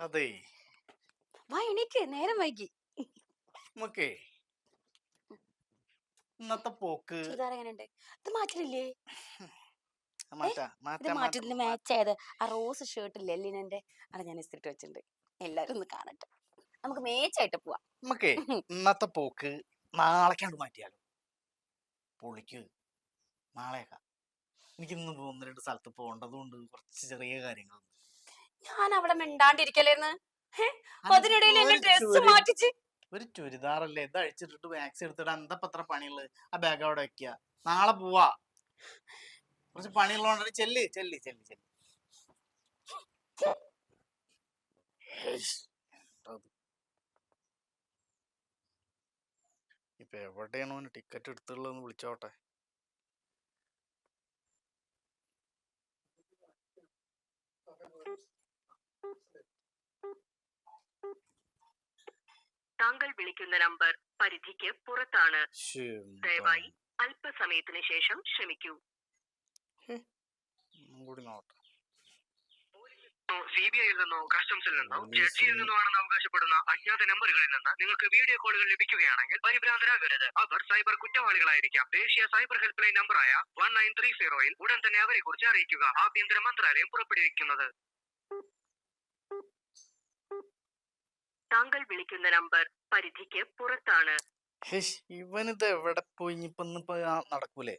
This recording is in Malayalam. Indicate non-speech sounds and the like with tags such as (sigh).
അതെ. വാ എണീക്ക്. നേരം വൈകി. നമുക്കേ ഇന്നത്തെ പോക്ക് ഇത് ഇത് മാച്ച് ആയത് ആ റോസ് ഷർട്ട് ഇല്ലേ അവിടെ ഞാൻ ഇസ്തിരിട്ട് വെച്ചിട്ടുണ്ട്. എല്ലാരും ഒന്ന് കാണട്ടെ. നമുക്ക് മേച്ചായിട്ട് പോവാം. നമുക്ക് (laughs) ഇന്നത്തെ പോക്ക് നാളേക്കാണ്ട് മാറ്റിയാലോ? പൊളിക്ക് നാളേക്കാ എനിക്ക് ഇന്ന് ഒന്ന് രണ്ട് സ്ഥലത്ത് പോകേണ്ടതുകൊണ്ട് കുറച്ച് ചെറിയ കാര്യങ്ങളുണ്ട്. ഞാൻ അവിടെ മിണ്ടാണ്ടിരിക്കലേന്ന് അനക്ക് അതിനിടയിൽ എന്റെ ഒരു ഡ്രസ് മാറ്റിച്ച്. ഒരു ചുരിദാറല്ലേ? ഇത് അഴിച്ചിട്ടിട്ട് ബാഗ്സ് എടുത്തിട്ട് എന്താ പത്ര പണിയുള്ളത്? ആ ബാഗ് അവിടെ വെക്കുക നാളെ പോവാ. കുറച്ച് പണിയുള്ളതുകൊണ്ട് ചെല്ല് ചെല്ല് ചെല്ല് ചെല്ല്? ഇപ്പൊ എവിടെയാണ് ടിക്കറ്റ് എടുത്തുള്ളതെന്ന് വിളിച്ചോട്ടെ. താങ്കൾ വിളിക്കുന്ന നമ്പർ പരിധിക്ക് പുറത്താണ്. ദയവായി അല്പസമയത്തിന് ശേഷം ശ്രമിക്കൂ സി ബി ഐയിൽ നിന്നോ കസ്റ്റംസിൽ നിന്നോ. ജഡ്ജിയിൽ നിന്നോ ആണെന്ന് അവകാശപ്പെടുന്ന അജ്ഞാത നമ്പറുകളിൽ നിന്ന് നിങ്ങൾക്ക് വീഡിയോ കോളുകൾ ലഭിക്കുകയാണെങ്കിൽ പരിഭ്രാന്തരാകരുത്. അവർ സൈബർ കുറ്റവാളികളായിരിക്കാം. ദേശീയ സൈബർ ഹെൽപ്പ് ലൈൻ നമ്പറായ വൺ നയൻ ത്രീ സീറോയിൽ ഉടൻ തന്നെ അവരെ കുറിച്ച് അറിയിക്കുക. ആഭ്യന്തര മന്ത്രാലയം പുറപ്പെടുവിക്കുന്നത്. താങ്കൾ വിളിക്കുന്ന നമ്പർ പരിധിക്ക് പുറത്താണ്. ഇവനിത് എവിടെ പോയി? ഇനിയിപ്പൊ നടക്കൂലേ?